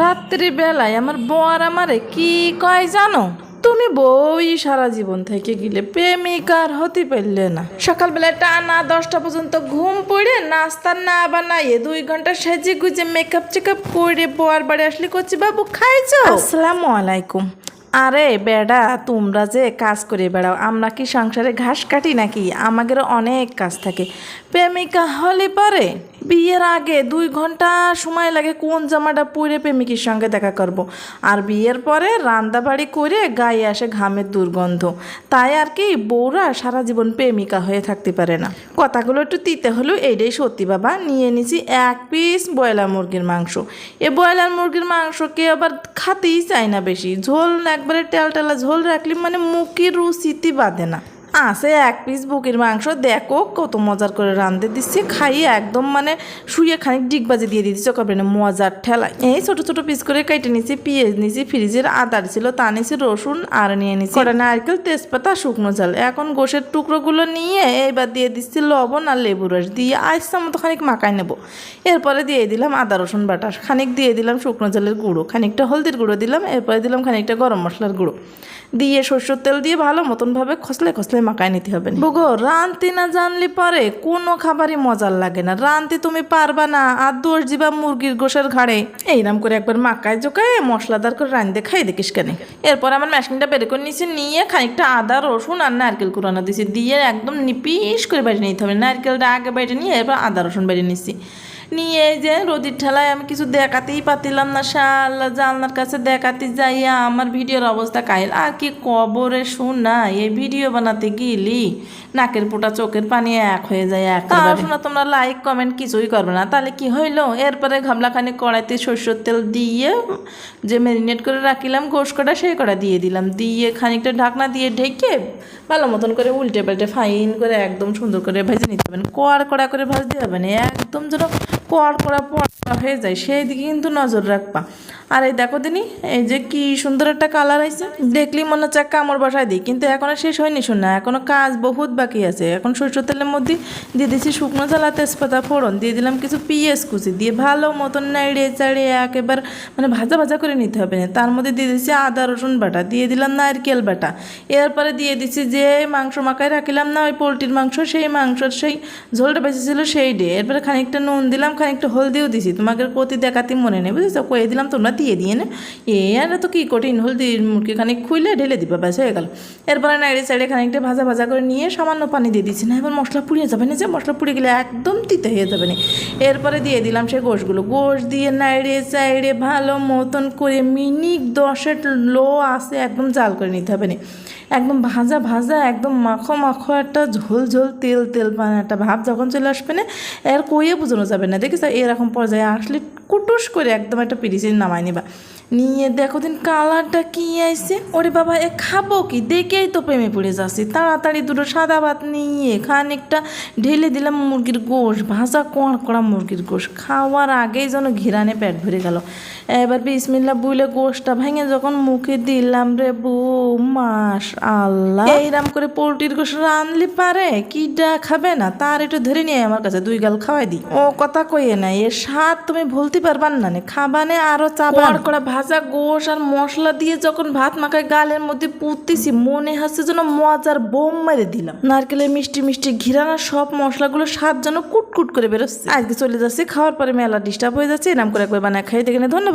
রাত্রি বেলায় আমার বর আমারে কি কয় জানো? তুমি বই সারা জীবন থেকে গেলে প্রেমিকার হতে পারলে না। সকালবেলায় টানা দশটা পর্যন্ত ঘুম পড়ে নাস্তা না বানাইয়ে দুই ঘণ্টা সেজে গুজে মেকআপ চেকআপ করে বোয়ার বাড়ি আসলে করছি বাবু খাইছো? আসসালামু আলাইকুম। আরে বেডা, তোমরা যে কাজ করে বেড়াও, আমরা কি সংসারে ঘাস কাটি নাকি? আমাদেরও অনেক কাজ থাকে। প্রেমিকা হলে পারে। বিয়ের আগে দুই ঘণ্টা সময় লাগে কোন জামাটা পরে প্রেমিকের সঙ্গে দেখা করব। আর বিয়ের পরে রান্দাবাড়ি করে গায়ে আসে ঘামের দুর্গন্ধ। তাই আর কি বউরা সারা জীবন প্রেমিকা হয়ে থাকতে পারে না। কথাগুলো একটু তিতে হলেও এইটাই সত্যি বাবা। নিয়ে নিছি এক পিস ব্রয়লার মুরগির মাংস। এ ব্রয়লার মুরগির মাংসকে আবার খাতেই চায় না বেশি। ঝোল একবারে টেলটেলা ঝোল রাখলে মানে মুখের রুচিতে বাঁধে না। আছে, এক পিস বুকের মাংস। দেখো কত মজার করে রান্ধতে দিচ্ছি। খাইয়ে একদম মানে শুয়ে খানিক ডিগবাজি দিয়ে দিচ্ছি কবে না মজার ঠেলা এই ছোট ছোট পিস করে কেটে নিছি পেঁয়াজ নিছি ফ্রিজের আদার ছিল তা নিছি রসুন আর নিয়ে নিছি কটা নারকেল, তেজপাতা, শুকনো চাল। এখন গোশের টুকরোগুলো নিয়ে এবার দিয়ে দিচ্ছি লবণ আর লেবু রস। দিয়ে আইসা মতো খানিক মাখাই নেব। এরপরে দিয়ে দিলাম আদা, রসুন বাটা। খানিক দিয়ে দিলাম শুকনো চালের গুঁড়ো। খানিকটা হলদির গুঁড়ো দিলাম। এরপরে দিলাম খানিকটা গরম মশলার গুঁড়ো। দিয়ে সরষের তেল দিয়ে ভালো মতনভাবে খসলে খসলে মাখায় নিতে হবে বুগো রানতে না জানলে পরে কোনো খাবারই মজার লাগে না। রানতে তুমি পারবা না আর দোষ দিবা মুরগির গোশের ঘাড়ে। এইরকম করে একবার মাকায় জোকায় মশলাদার করে রান্ধতে খাই দেখিস কেন। এরপর আমার মেশিনটা বের করে নিয়েছি নিয়ে খানিকটা আদা রসুন আর নারকেল কুড়ানো দিয়েছি দিয়ে একদম নিপিস করে বেটে নিতে হবে। নারকেলটা আগে বেটে নিয়ে এরপর আদা রসুন বেটে নিচ্ছি নিয়ে এই যে রোদির ঠেলায় আমি কিছু দেখাতেই পাতিলাম না। শাল্লা জানলার কাছে দেখাতে যাইয়া আমার ভিডিওর অবস্থা কাহিল। আর কি কবরে শোনা এই ভিডিও বানাতে গেলি? নাকের পোটা চোখের পানি এক হয়ে যায় এক শোনা, তোমরা লাইক কমেন্ট কিছুই করবে না। তাহলে কি হইল? এরপরে ঘাবলাখানি কড়াইতে সরষের তেল দিয়ে যে ম্যারিনেট করে রাখিলাম গোশ কটা সেই কটা দিয়ে দিলাম। দিয়ে খানিকটা ঢাকনা দিয়ে ঢেকে ভালো মতন করে উল্টে পাল্টে ফাইন করে একদম সুন্দর করে ভেজে নিতে হবে। কড়া কড়া করে ভাজতে হবে না, একদম যেন কড় কড়া পড়া হয়ে যায়, সেই দিকে কিন্তু নজর রাখবা। আর এই দেখো দিনি, এই যে কি সুন্দর একটা কালার আছে দেখলি মনে হচ্ছে কামড় বসায় দিই, কিন্তু এখনও শেষ হয়নি শোনা, এখনও কাজ বহুত বাকি আছে। এখন সরষের তেলের মধ্যে দিয়ে দিয়েছি শুকনো জ্বালা, তেজপাতা, ফোড়ন, দিয়ে দিলাম কিছু পিঁয়াজ কুচি, দিয়ে ভালো মতন নাড়িয়ে চাড়িয়ে একেবার মানে ভাজা ভাজা করে নিতে হবে না। তার মধ্যে দিয়ে দিচ্ছি আদা, রসুন বাটা, দিয়ে দিলাম নারকেল বাটা। এরপরে দিয়ে দিচ্ছি যে মাংস মাখায় রাখিলাম না, ওই পোলট্রির মাংস, সেই মাংসর সেই ঝোলটা বেঁচেছিল সেই ডে এরপরে খানিকটা নুন দিলাম খানিকটা হলদিও দিছি। তোমাকে কতি দেখাতে মনে নেই, বুঝেছ? কয়ে দিলাম, তোমরা দিয়ে দিয়ে না। এ, আর তো কি কঠিন হলদি মুরগি খানিক খুইলে ঢেলে দিবা, ব্যাস, হয়ে গেল। এরপরে নাড়ি সাইডে খানিকটা ভাজা ভাজা করে নিয়ে সামান্য পানি দিয়ে দিচ্ছি। না, এবার মশলা পুড়িয়ে যাবে না যে, মশলা পুড়ে গেলে একদম তিতে হয়ে যাবে না। এরপরে দিয়ে দিলাম সেই গোশগুলো। গোশ দিয়ে নাড়িয়ে চাইড়ে ভালো মতন করে মিনিট দশের লো আসে একদম জাল করে নিতে হবে না। একদম ভাজা ভাজা, একদম মাখো মাখো একটা ঝোল ঝোল, তেল তেল মানে একটা ভাব যখন চলে আসবে না, এর কইয়ে বোঝানো যাবে না। দেখিস এরকম পর্যায়ে আসলে কুটুস করে একদম একটা পিরিচে নামাই নিবা। নিয়ে দেখো দিন কালারটা কি আইছে। ওরে বাবা, এ খাব কি? দেখেই তো প্রেমে পড়ে যাচ্ছি। তাড়াতাড়ি দুটো সাদা ভাত নিয়ে খানিকটা ঢেলে দিলাম মুরগির গোশ, ভাজা কোঁড় করা মুরগির গোশ। খাওয়ার আগেই যেন ঘিরানে পেট ভরে গেল। এবার বিসমিল্লা বুইলে গোশটা ভেঙে যখন মুখে দিলাম রে বু মাস আল্লাহ এইরাম করে পোলট্রির গোশ রানলি পারে? কিডা খাবে না? তার একটু ধরে নিয়ে আমার কাছে, দুই গাল খাওয়াই দি ও কথা কইয়ে নাই। এর স্বাদ তুমি ভুলতে পারবার না নে। খাবানে আরও চাবার করা ভাজা গোশ আর মশলা দিয়ে যখন ভাত মাখায় গালের মধ্যে পুততেছি মনে হচ্ছে যেন মজার বোম মেরে দিলাম। নারকেলের মিষ্টি মিষ্টি ঘিরানা সব মশলাগুলো স্বাদ যেন কুটকুট করে বেরোচ্ছে। আজকে চলে যাচ্ছে খাওয়ার পরে মেলা ডিস্টার্ব হয়ে যাচ্ছে এরকম করে একবার বানায় খাই দেখে ধন্যবাদ।